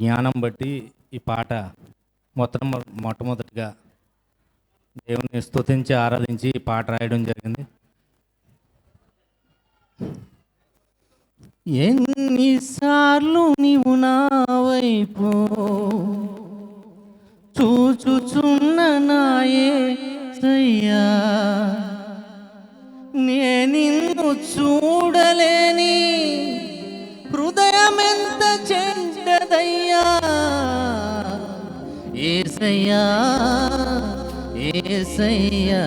జ్ఞానం బట్టి ఈ పాట మొత్తం మొట్టమొదటిగా దేవుని స్తుతించి ఆరాధించి ఈ పాట రాయడం జరిగింది. ఎన్నిసార్లు నీవు నా వైపు చూచుచున్న నాయే సయ్యా. నేనిన్ను చూడలేని హృదయమెంత చెండదయ్యా ఏసయ్యా ఏసయ్యా.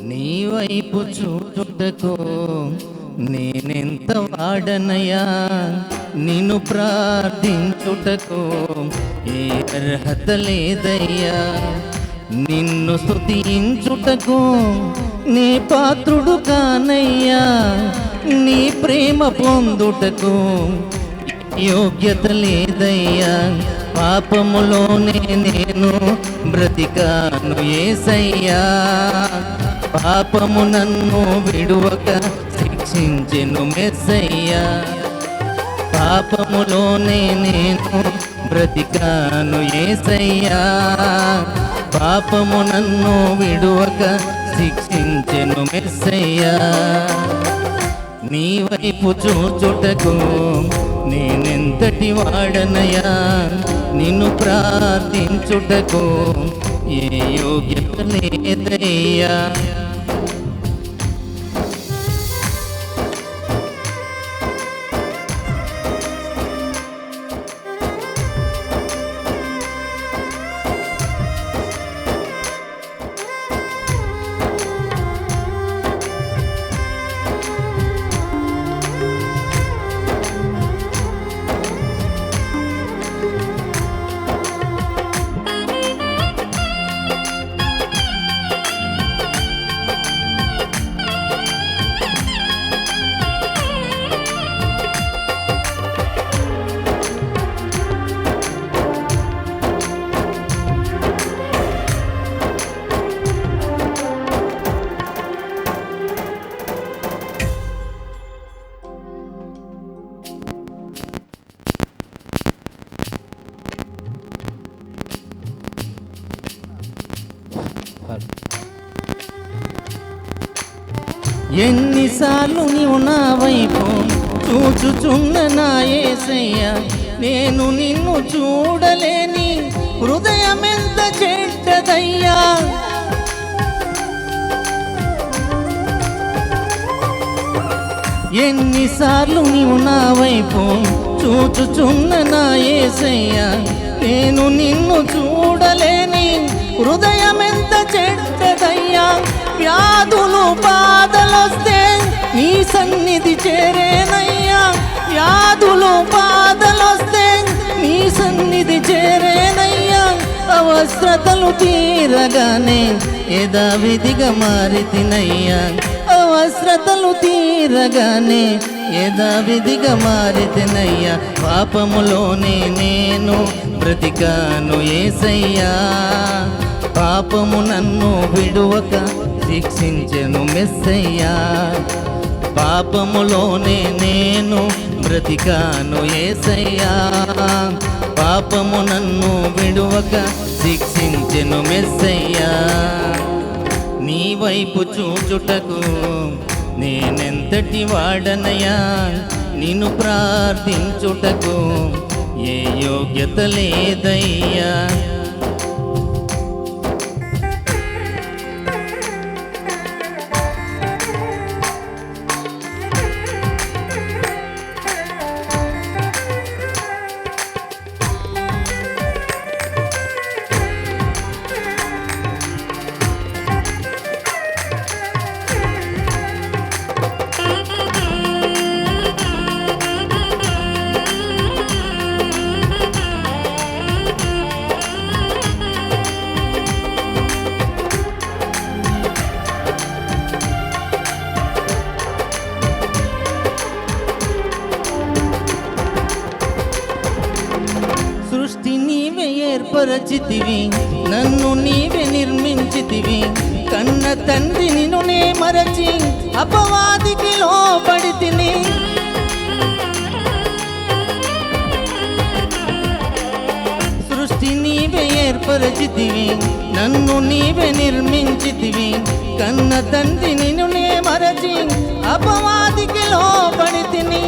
నీ వైపు చూచుటకు నేనెంత వాడనయ్యా? నిన్ను ప్రార్థించుటకు ఏ అర్హత లేదయ్యా? నిన్ను స్థుతించుటకు నీ పాత్రుడు కానయ్యా. నీ ప్రేమ పొందుటకు యోగ్యత లేదయ్యా. పాపములోనే నేను బ్రతికాను ఏసయ్యా. పాపము నన్ను విడువక శిక్షించెను మెస్సయ్యా. పాపములోనే నేను బ్రతికాను ఏసయ్యా. పాపము నన్ను విడువక శిక్షించెను మెస్సయ్యా. నీ వైపు చూచుటకు నేనెంతటి వాడనయా నిన్ను ప్రార్థించుటకు ఏ యోగ్యత లేదయ్యా. ఎన్నిసార్లు నీవు నా వైపు చూచుచున్న నా ఏసయ్యా నేను నిన్ను చూడలేని హృదయం ఎంత చెడ్డదయ్యా? ఎన్నిసార్లు నీవు నా వైపు చూచుచున్న నా ఏసయ్యా నేను నిన్ను చూడలేని హృదయమెంత చెడ్డదయ్యా వ్యాధులు బాధలొస్తే నీ సన్నిధి చేరేనయ్యా. వ్యాధులు బాధలొస్తే నీ సన్నిధి చేరేనయ్యా. అవసరతలు తీరగానే యథావిధిగా మారితినయ్యా అవసరతలు తీరగానే యథావిధిగా మారితినయ్యా పాపములోనే నేను బ్రతికాను ఏసయ్యా. పాపము నన్ను విడువక శిక్షించెను మెస్సయ్యా. పాపములోనే నేను బ్రతికాను ఏసయ్యా. పాపము నన్ను విడువక శిక్షించెను మెస్సయ్యా. నీ వైపు చూచుటకు నేనెంతటి వాడనయా నిన్ను ప్రార్థించుటకు ఏ యోగ్యత లేదయ్యా. ಏರ್ಪರಚಿತಿವಿ ನನ್ನು ನೀವೇ ನಿರ್ಮಿಂಚಿತಿವಿ ಕನ್ನ ತಂದಿ ನಿನ್ನೇ ಮರಚಿ ಅಪವಾದಿಗೆ ಲೋಪಡಿತೀನಿ సృష్టి నీవే ఏర్పరచితివి నన్ను నీవే నిర్మించితివి కన్న తండ్రి నిన్ను నే మరచి అపవాదికి లోపడితిని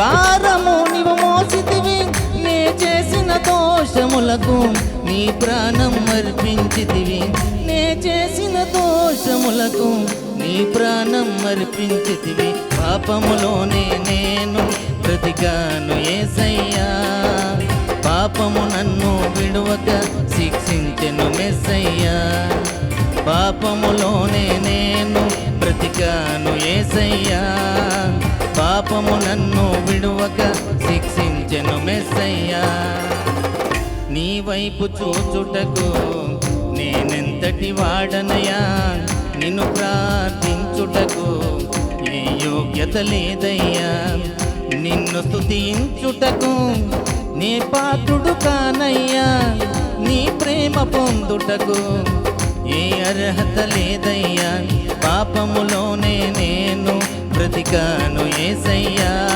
భారము నీవు మోసితివి నే చేసిన దోషములకు నీ ప్రాణం అర్పించితివి. నే చేసిన దోషములకు నీ ప్రాణం అర్పించితివి. పాపములోనే నేను బ్రతికాను ఏసయ్యా. పాపము నన్ను విడువక శిక్షించెను మెస్సయ్యా. పాపములోనే నేను బ్రతికాను ఏసయ్యా. పాపము నన్ను విడువక శిక్షించెను మెస్సయ్యా. నీ వైపు చూచుటకు నేనెంతటి వాడనయా నిన్ను ప్రార్థించుటకు ఏ యోగ్యత లేదయ్యా. నిన్ను స్థుతించుటకు నీ పాత్రుడు కానయ్యా. నీ ప్రేమ పొందుటకు ఏ అర్హత లేదయ్యా. పాపములో బ్రతికాను ఏసయ్యా